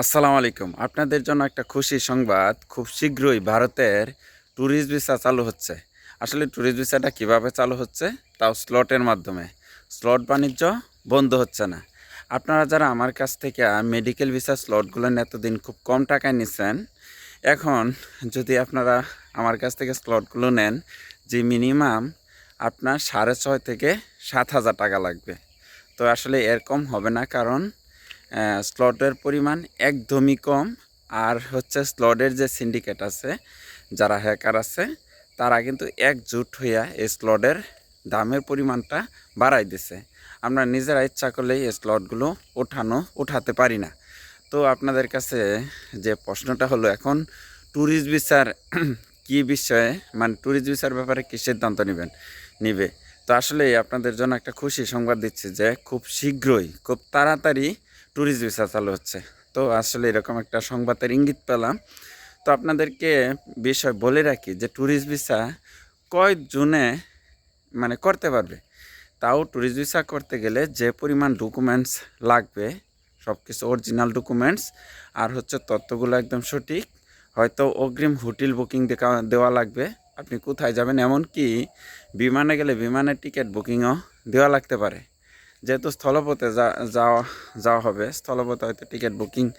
আসসালামু আলাইকুম। আপনাদের জন্য একটা খুশি সংবাদ। খুব শীঘ্রই ভারতের ট্যুরিস্ট ভিসা চালু হচ্ছে। আসলে ট্যুরিস্ট ভিসাটা কীভাবে চালু হচ্ছে? তাও স্লটের মাধ্যমে। স্লট বাণিজ্য বন্ধ হচ্ছে না। আপনারা যারা আমার কাছ থেকে মেডিকেল ভিসা স্লটগুলো এতদিন খুব কম টাকায় নিচ্ছেন এখন যদি আপনারা আমার কাছ থেকে স্লটগুলো নেন, যে মিনিমাম আপনার সাড়ে ছয় থেকে সাত হাজার টাকা লাগবে। তো আসলে এরকম হবে না, কারণ স্লটের পরিমাণ একদমই কম। আর হচ্ছে স্লটের যে সিন্ডিকেট আছে, যারা হ্যাকার আছে, তারা কিন্তু একজুট হইয়া এই স্লটের দামের পরিমাণটা বাড়াই দিছে। আমরা নিজেরা ইচ্ছা করলেই এই স্লটগুলো ওঠানো উঠাতে পারি না। তো আপনাদের কাছে যে প্রশ্নটা হলো এখন ট্যুরিস্ট বিচার কি বিষয়ে মানে ট্যুরিস্ট ভিসার ব্যাপারে কী সিদ্ধান্ত নেবেন, নিবে? তো আসলে আপনাদের জন্য একটা খুশি সংবাদ দিচ্ছি যে খুব শীঘ্রই, খুব তাড়াতাড়ি ট্যুরিস্ট ভিসা চালু হচ্ছে। তো আসলে এরকম একটা সংবাদের ইঙ্গিত পেলাম। তো আপনাদেরকে বিষয় বলে রাখি যে ট্যুরিস্ট ভিসা কয় জুনে মানে করতে পারবে? তাও ট্যুরিস্ট ভিসা করতে গেলে যে পরিমাণ ডকুমেন্টস লাগবে সব কিছু অরিজিনাল ডকুমেন্টস আর হচ্ছে তথ্যগুলো একদম সঠিক, হয়তো অগ্রিম হোটেল বুকিং দেওয়া লাগবে। আপনি কোথায় যাবেন? এমনকি বিমানে গেলে বিমানের টিকিট বুকিংও দেওয়া লাগতে পারে। যেহেতু স্থলপথে যা- যাওয়া যাওয়া হবে, স্থলপথে হয়তো টিকিট বুকিং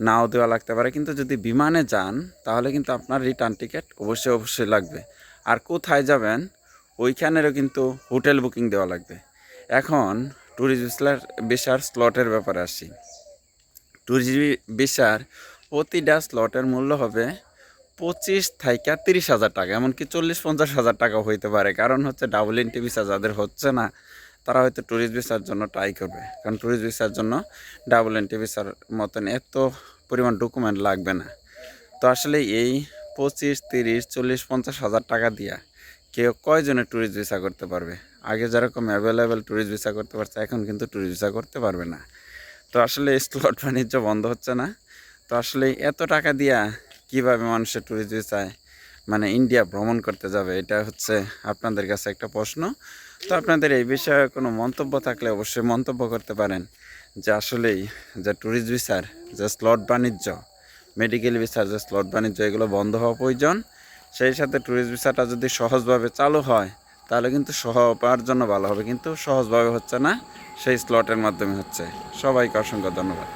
নাও দেওয়া লাগতে পারে। কিন্তু যদি বিমানে যান, তাহলে কিন্তু আপনার রিটার্ন টিকিট অবশ্যই অবশ্যই লাগবে। আর কোথায় যাবেন, ওইখানেরও কিন্তু হোটেল বুকিং দেওয়া লাগবে। এখন ট্যুরিস্ট ভিসার ভিসার স্লটের ব্যাপারে আসি। ট্যুরিস্ট ভিসার প্রতিটা স্লটের মূল্য হবে পঁচিশ থেকে তিরিশ হাজার টাকা, এমনকি চল্লিশ, পঞ্চাশ হাজার টাকা হইতে পারে। কারণ হচ্ছে ডাবল এন্ট্রি ভিসা যাদের হচ্ছে না তারা হয়তো ট্যুরিস্ট ভিসার জন্য ট্রাই করবে। কারণ ট্যুরিস্ট ভিসার জন্য ডাবল এন্ট্রি ভিসার মতন এত পরিমাণ ডকুমেন্ট লাগবে না। তো আসলে এই পঁচিশ, তিরিশ, চল্লিশ, পঞ্চাশ হাজার টাকা দিয়া কেউ কয়জনে ট্যুরিস্ট ভিসা করতে পারবে? আগে যেরকম অ্যাভেলেবেল ট্যুরিস্ট ভিসা করতে পারছে, এখন কিন্তু ট্যুরিস্ট ভিসা করতে পারবে না। তো আসলে স্লট বাণিজ্য বন্ধ হচ্ছে না। তো আসলে এত টাকা দিয়া কীভাবে মানুষের ট্যুরিস্ট ভিসায় মানে ইন্ডিয়া ভ্রমণ করতে যাবে, এটা হচ্ছে আপনাদের কাছে একটা প্রশ্ন। তো আপনাদের এই বিষয়ে কোনো মন্তব্য থাকলে অবশ্যই মন্তব্য করতে পারেন যে আসলেই যে ট্যুরিস্ট ভিসার যে স্লট বাণিজ্য মেডিকেল ভিসার যে স্লট বাণিজ্য, এগুলো বন্ধ হওয়া প্রয়োজন। সেই সাথে ট্যুরিস্ট ভিসাটা যদি সহজভাবে চালু হয়, তাহলে কিন্তু সবার জন্য ভালো হবে, কিন্তু সহজভাবে হচ্ছে না, সেই স্লটের মাধ্যমে হচ্ছে। সবাইকে অসংখ্য ধন্যবাদ।